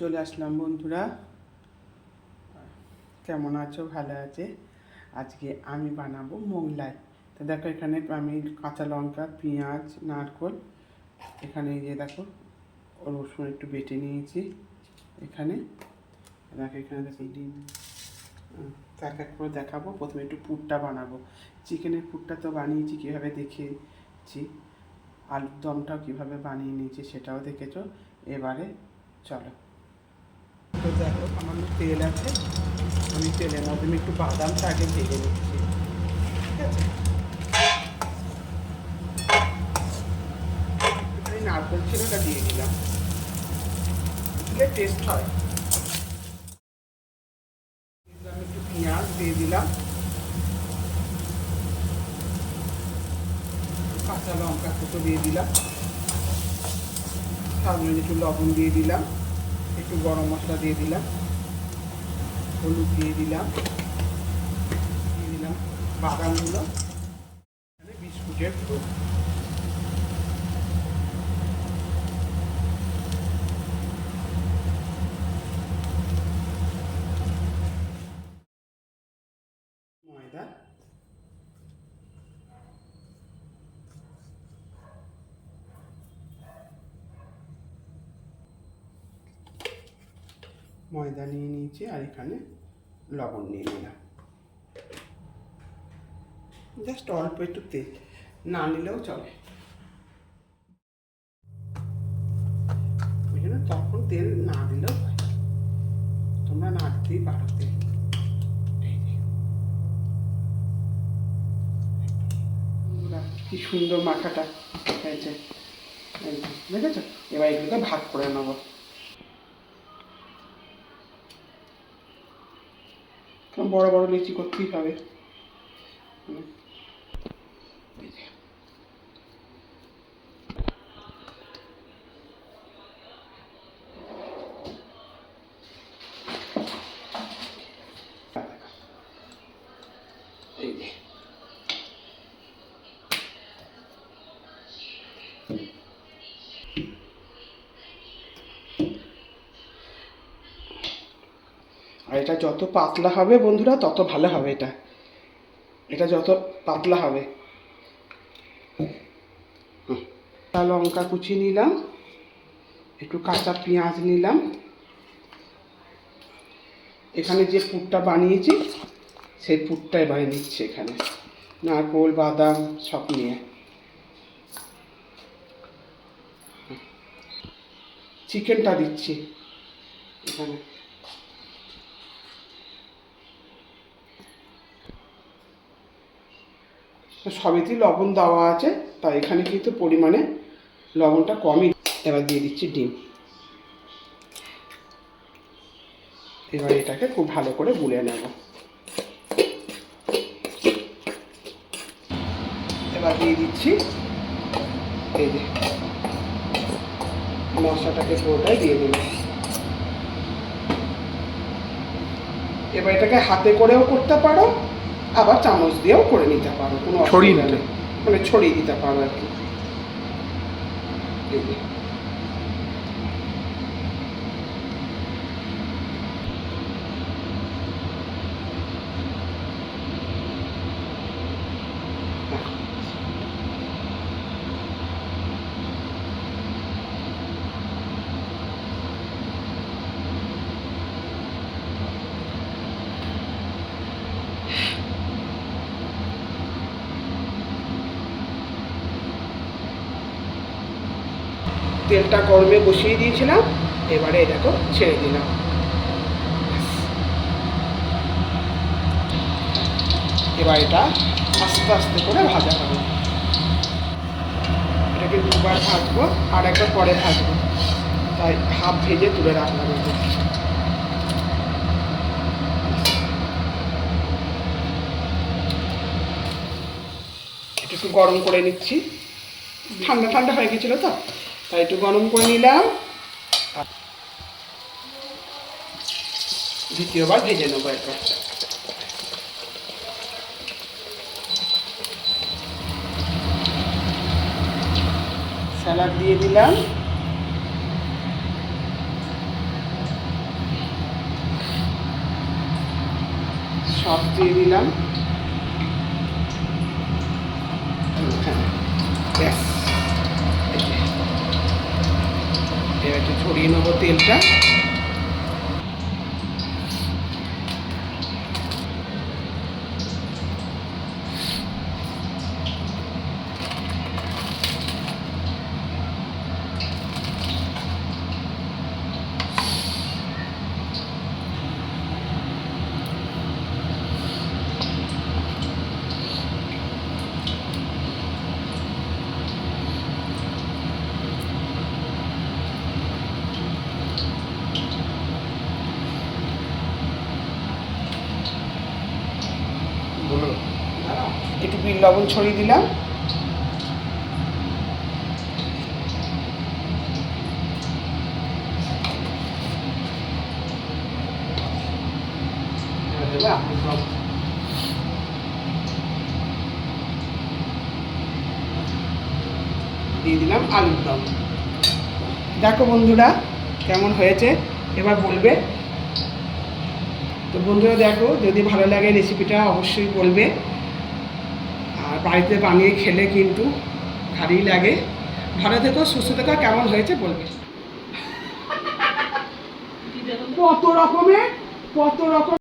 চলে আসলাম বন্ধুরা। কেমন আছো? ভালো আছে। আজকে আমি বানাবো মোগলাই। তো দেখো, এখানে আমি কাঁচা লঙ্কা, পেঁয়াজ, নারকোল, এখানে যে দেখো, রসুন একটু বেটে নিয়েছি এখানে। দেখো এখানে দেখো ডিম। এক এক করে দেখাবো। প্রথমে একটু পুরটা বানাবো। চিকেনের পুরটা তো বানিয়েছি, কীভাবে দেখিয়েছি আলুর দমটাও কীভাবে বানিয়ে নিয়েছি সেটাও দেখেছ। এবারে চলো। তো দেখো আমার তেল আছে। আমি তেলের মধ্যে আমি একটু বাদামটা আগে ভেজে নিচ্ছি। ঠিক আছে? নারকল ছিল ওটা দিয়ে দিলাম। দিলে টেস্ট হয়। দিলাম একটু পেঁয়াজ দিয়ে দিলাম। কাঁচা লঙ্কা কুটো দিয়ে দিলাম। সামনে একটু লবণ দিয়ে দিলাম। একটু গরম মশলা দিয়ে দিলাম। হলুদ দিয়ে দিলাম। দিয়ে দিলাম বাদামগুলো। বিস্কুটের গুঁড়ো ময়দা ময়দা নিয়ে নিয়েছি আর এখানে লবণ নিয়ে নিলাম। জাস্ট অল্প একটু তেল, না নিলেও চলে। ওই তখন তেল না দিলেও হয়। তোমরা না দিতেই পারো তেল। কি সুন্দর মাখাটা হয়েছে। দেখেছ? এবার এগুলোকে ভাগ করে নেব। বড় বড় লিচি করতেই হবে। এটা যত পাতলা হবে বন্ধুরা, তত ভালো হবে এটা। এটা যত পাতলা হবে। কাঁচা লঙ্কা কুচি নিলাম, একটু কাঁচা পেঁয়াজ নিলাম। এখানে যে পুরটা বানিয়েছি, সেই পুরটা বানিয়ে নিচ্ছে এখানে। নারকোল, বাদাম, সব নিয়ে। চিকেনটা দিচ্ছি এখানে। সবেতেই লবণ দেওয়া আছে তাই এখানে কিন্তু পরিমাণে লবণটা কমই এবার দিয়ে দিচ্ছি ডিম। এবার এটাকে খুব ভালো করে গুলে নেব। এবার দিয়ে দিচ্ছি এই যে মশলাটাকে পুরোটাই দিয়ে দিলাম এবার এটাকে হাতে করেও করতে পারো আবার চামচ দিয়েও করে নিতে পারো কোনো অসুবিধা নেই। মানে ছড়িয়ে দিতে পারো আর কি। তেলটা গরমে বসিয়ে দিয়েছিলাম, এবারে এটাকে ছেড়ে দিলাম। এবার এটা আস্তে আস্তে করে ভাজা হবে। এটাকে দুবার ভাজবো আর একবার পরে ভাজবো। তাই হাফ ভেজে তুলে রাখলাম একটু গরম করে নিচ্ছি। ঠান্ডা ঠান্ডা হয়ে গেছিল তো? তাই একটু গরম করে নিলাম। দ্বিতীয়বার ভেজে নেব একবার স্যালাড দিয়ে দিলাম। সব দিয়ে দিলাম। হ্যাঁ, ব্যাস। ছড়িয়ে নেব তেলটা একটু বিট লবণ ছড়িয়ে দিলাম। দিয়ে দিলাম আলুর দম। দেখো বন্ধুরা, কেমন হয়েছে? এবার বলবে। তো বন্ধুরা দেখো, যদি ভালো লাগে রেসিপিটা অবশ্যই বলবে। বাড়িতে বানিয়ে খেলে কিন্তু ভারী লাগে। ভালো থেকো সুস্থ থেকো কেমন হয়েছে বলবে? কত রকমের, কত রকম